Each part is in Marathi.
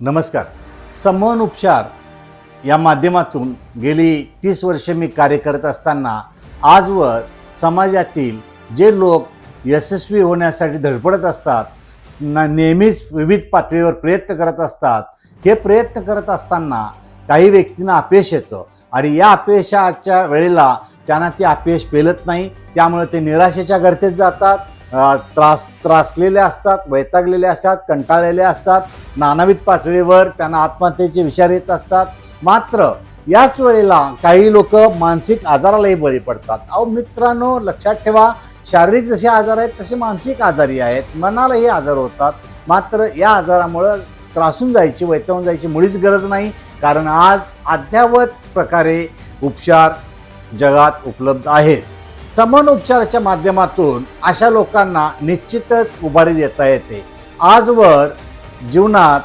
नमस्कार. समन उपचार या माध्यमातून गेली तीस वर्षे मी कार्य करत असताना आजवर समाजातील जे लोक यशस्वी होण्यासाठी धडपडत असतात ना नेहमीच विविध पातळीवर प्रयत्न करत असतात हे प्रयत्न करत असताना काही व्यक्तींना अपयश येतं आणि या अपयशाच्या वेळेला त्यांना ते अपयश पेलत नाही. त्यामुळे ते निराशेच्या गर्तेत जातात त्रास त्रासलेले असतात वैतागलेले असतात कंटाळलेले असतात. नानाविध पातळीवर त्यांना आत्महत्येचे विचार येत असतात. मात्र याच वेळेला काही लोक मानसिक आजारालाही बळी पडतात. अहो मित्रांनो लक्षात ठेवा शारीरिक जसे आजार आहेत तसे मानसिक आजारी आहेत. मनालाही आजार होतात. मात्र या आजारामुळं त्रासून जायची वैतावून जायची मुळीच गरज नाही. कारण आज अद्यावत प्रकारे उपचार जगात उपलब्ध आहेत. समान उपचाराच्या माध्यमातून अशा लोकांना निश्चितच उभारी देता येते. आजवर जीवनात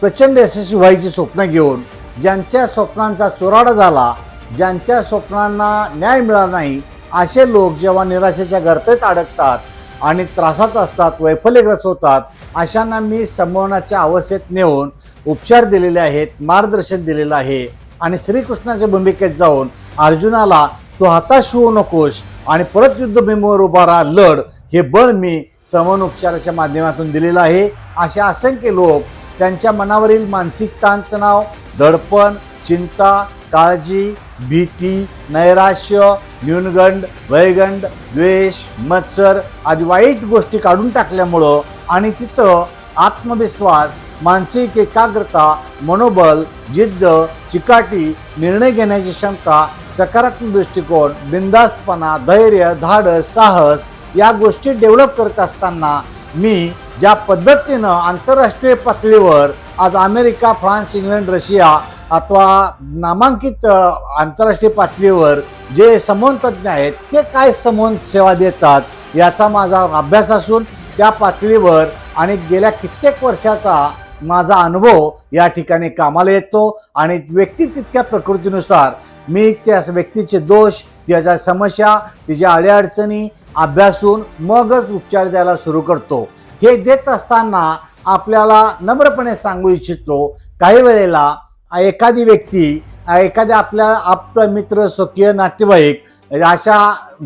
प्रचंड यशस्वी व्हायची स्वप्न घेऊन ज्यांच्या स्वप्नांचा चोराडा झाला ज्यांच्या स्वप्नांना न्याय मिळाला नाही असे लोक जेव्हा निराशेच्या गर्तेत अडकतात आणि त्रासात असतात वैफल्यग्रस्त होतात अशांना मी समवनाच्या अवस्थेत नेऊन उपचार दिलेले आहेत मार्गदर्शन दिलेलं आहे आणि श्रीकृष्णाच्या भूमिकेत जाऊन अर्जुनाला तू हताश होऊ नकोस आणि परत युद्धभूमीवर उभा राहा लढ हे बळ मी समन उपचाराच्या माध्यमातून दिलेला आहे. असे असंख्य लोक त्यांच्या मनावरील मानसिक ताणतणाव दडपण चिंता काळजी भीती नैराश्य न्यूनगंड वैगंड द्वेष मत्सर आदी वाईट गोष्टी काढून टाकल्यामुळं आणि तिथं आत्मविश्वास मानसिक एकाग्रता मनोबल जिद्द चिकाटी निर्णय घेण्याची क्षमता सकारात्मक दृष्टिकोन बिंदास्तपणा धैर्य धाडस साहस या गोष्टी डेव्हलप करत असताना मी ज्या पद्धतीनं आंतरराष्ट्रीय पातळीवर आज अमेरिका फ्रान्स इंग्लंड रशिया अथवा नामांकित आंतरराष्ट्रीय पातळीवर जे समोन तज्ज्ञ आहेत ते काय समोन सेवा देतात याचा माझा अभ्यास असून त्या पातळीवर आणि गेल्या कित्येक वर्षाचा माझा अनुभव या ठिकाणी कामाला येतो आणि व्यक्ती तितक्या प्रकृतीनुसार मी त्या व्यक्तीचे दोष त्याच्या समस्या तिच्या अडीअडचणी अभ्यासून मगच उपचार द्यायला सुरू करतो. हे देत असताना आपल्याला नम्रपणे सांगू इच्छितो काही वेळेला एखादी व्यक्ती एखाद्या आपल्या आप्त मित्र स्वकीय नातेवाईक अशा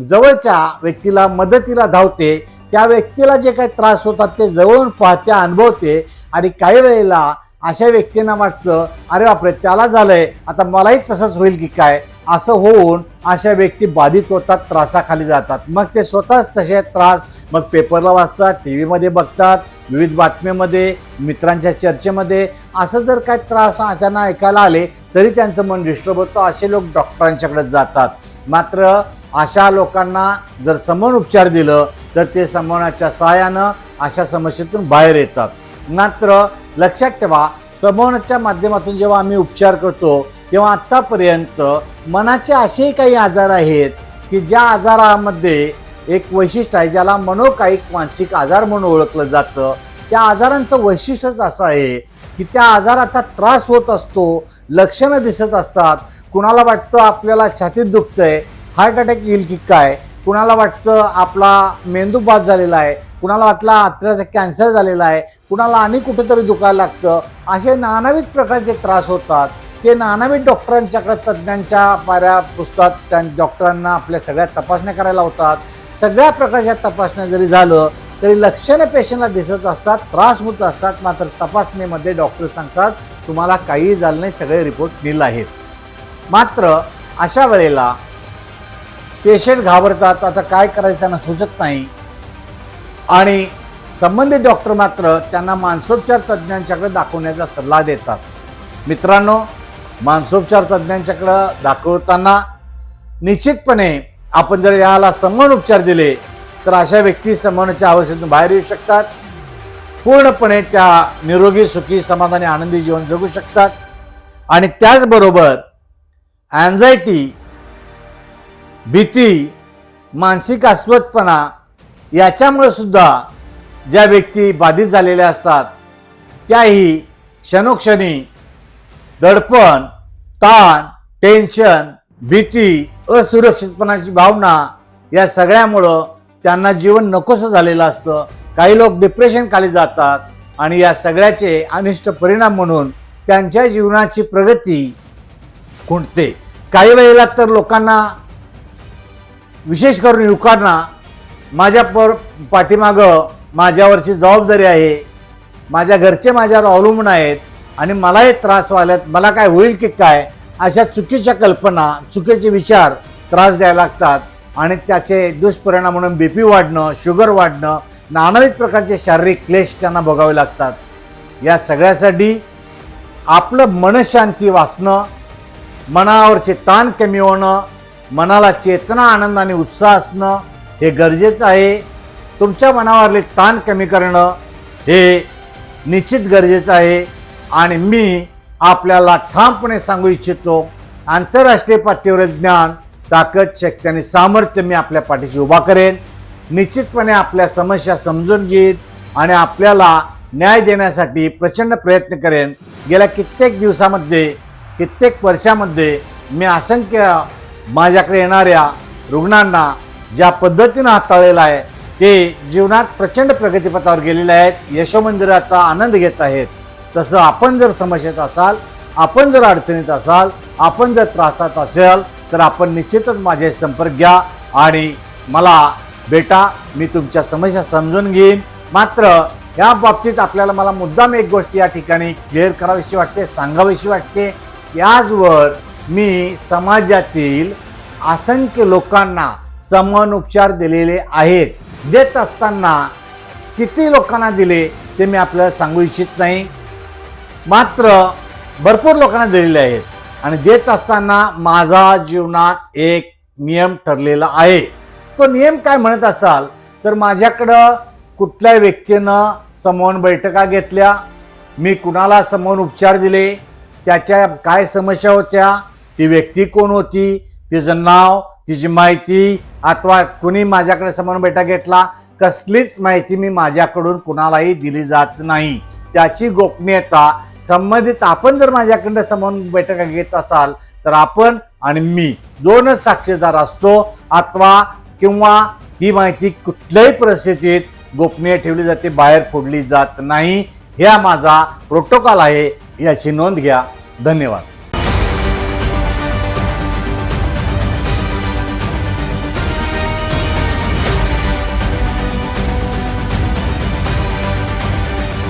जवळच्या व्यक्तीला मदतीला धावते. त्या व्यक्तीला जे काही त्रास होतात ते जवळून पाहते अनुभवते. आणि काही वेळेला अशा व्यक्तींना वाटतं अरे बापरे त्याला झालंय. आता मलाही तसंच होईल की काय? असं होऊन अशा व्यक्ती बाधित होतात त्रासाखाली जातात. मग ते स्वतःच तसे त्रास मग पेपरला वाचतात टी व्हीमध्ये बघतात विविध बातम्यामध्ये मित्रांच्या चर्चेमध्ये. असं जर काय त्रास त्यांना ऐकायला आले तरी त्यांचं मन डिस्टर्ब होतं. असे लोक डॉक्टरांच्याकडे जातात. मात्र अशा लोकांना जर समोर उपचार दिलं तर ते समोरच्या सहाय्यानं अशा समस्येतून बाहेर येतात. मात्र लक्षात ठेवा समोरच्या माध्यमातून जेव्हा आम्ही उपचार करतो तेव्हा आत्तापर्यंत मनाचे असेही काही आजार आहेत की ज्या आजारामध्ये एक वैशिष्ट्य आहे ज्याला मनोकायिक मानसिक आजार म्हणून ओळखलं जातं. त्या आजारांचं वैशिष्ट्यच असं आहे की त्या आजाराचा त्रास होत असतो लक्षणं दिसत असतात. कुणाला वाटतं आपल्याला छातीत दुखतंय हार्ट अटॅक येईल की काय? कुणाला वाटतं आपला मेंदू बाद झालेला आहे? कुणाला वाटला आत्र्याचा कॅन्सर झालेला आहे कुणाला आणि कुठंतरी दुखायला लागतं असे नानाविध प्रकारचे त्रास होतात ते नानाविध डॉक्टरांच्याकडे तज्ज्ञांच्या पाऱ्या पुसतात त्या डॉक्टरांना आपल्या सगळ्या तपासण्या करायला होतात सगळ्या प्रकारच्या तपासण्या जरी झालं तरी लक्षणं पेशंटला दिसत असतात त्रास होत असतात मात्र तपासणीमध्ये डॉक्टर सांगतात तुम्हाला काही झालं नाही सगळे रिपोर्ट दिले आहेत. मात्र अशा वेळेला पेशंट घाबरतात आता काय करायचं त्यांना सुचत नाही. आणि संबंधित डॉक्टर मात्र त्यांना मानसोपचार तज्ज्ञांच्याकडे दाखवण्याचा सल्ला देतात. मित्रांनो मानसोपचार तज्ज्ञांच्याकडं दाखवताना निश्चितपणे आपण जर याला समान उपचार दिले तर अशा व्यक्ती समानच्या अवस्थेतून बाहेर येऊ शकतात. पूर्णपणे त्या निरोगी सुखी समाधानी आनंदी जीवन जगू शकतात. आणि त्याचबरोबर अँझायटी भीती मानसिक अस्वस्थपणा याच्यामुळे सुद्धा ज्या व्यक्ती बाधित झालेल्या असतात त्याही क्षणोक्षणी दडपण ताण टेन्शन भीती असुरक्षितपणाची भावना या सगळ्यामुळं त्यांना जीवन नकोसं झालेलं असतं. काही लोक डिप्रेशन खाली जातात आणि या सगळ्याचे अनिष्ट परिणाम म्हणून त्यांच्या जीवनाची प्रगती खुंटते. काही वेळेला तर लोकांना विशेष करून युवकांना माझ्या पर पाठीमागं माझ्यावरची जबाबदारी आहे. माझ्या घरचे माझ्यावर अवलंबून आहेत आणि मलाही त्रास व्हायला मला काय होईल की काय अशा चुकीच्या कल्पना चुकीचे विचार त्रास द्यायला लागतात आणि त्याचे दुष्परिणाम म्हणून बी पी वाढणं शुगर वाढणं नानाविध प्रकारचे शारीरिक क्लेश त्यांना भोगावे लागतात. या सगळ्यासाठी आपलं मनशांती वाचणं मनावरचे ताण कमी होणं मनाला चेतना आनंद आणि उत्साह असणं हे गरजेचं आहे. तुमच्या मनावरले ताण कमी करणं हे निश्चित गरजेचं आहे. आणि मी आपल्याला ठामपणे सांगू इच्छितो आंतरराष्ट्रीय पातळीवर ज्ञान ताकद शक्ती आणि सामर्थ्य मी आपल्या पाठीशी उभा करेन. निश्चितपणे आपल्या समस्या समजून घेईन आणि आपल्याला न्याय देण्यासाठी प्रचंड प्रयत्न करेन. गेल्या कित्येक दिवसामध्ये कित्येक वर्षामध्ये मी असंख्य माझ्याकडे येणाऱ्या रुग्णांना ज्या पद्धतीनं हाताळलेलं आहे ते जीवनात प्रचंड प्रगतीपथावर गेलेले आहेत यशोमंदिराचा आनंद घेत आहेत. तसं आपण जर समस्येत असाल आपण जर अडचणीत असाल आपण जर त्रासात असाल तर आपण निश्चितच माझे संपर्क घ्या आणि मला बेटा मी तुमच्या समस्या समजून घेईन. मात्र या बाबतीत आपल्याला मला मुद्दाम एक गोष्ट या ठिकाणी क्लिअर करावीशी वाटते सांगावीशी वाटते. याचवर मी समाजातील असंख्य लोकांना समान उपचार दिलेले आहेत. देत असताना किती लोकांना दिले ते मी आपल्याला सांगू इच्छित नाही. मात्र भरपूर लोकांना दिलेले आहेत. आणि देत असताना माझा जीवनात एक नियम ठरलेला आहे. तो नियम काय म्हणत असाल तर माझ्याकडं कुठल्या व्यक्तीनं समोन बैठका घेतल्या मी कुणाला समोर उपचार दिले त्याच्या काय समस्या होत्या ती व्यक्ती कोण होती तिचं नाव तिची माहिती अथवा कुणी माझ्याकडे समोर बेटा घेतला कसलीच माहिती मी माझ्याकडून कुणालाही दिली जात नाही. त्याची गोपनीयता संबंधित आपण जर माझ्याकडनं समोर बैठका घेत असाल तर आपण आणि मी दोनच साक्षीदार असतो अथवा किंवा ही माहिती कुठल्याही परिस्थितीत गोपनीय ठेवली जाते बाहेर फोडली जात नाही. हा माझा प्रोटोकॉल आहे याची नोंद घ्या. धन्यवाद.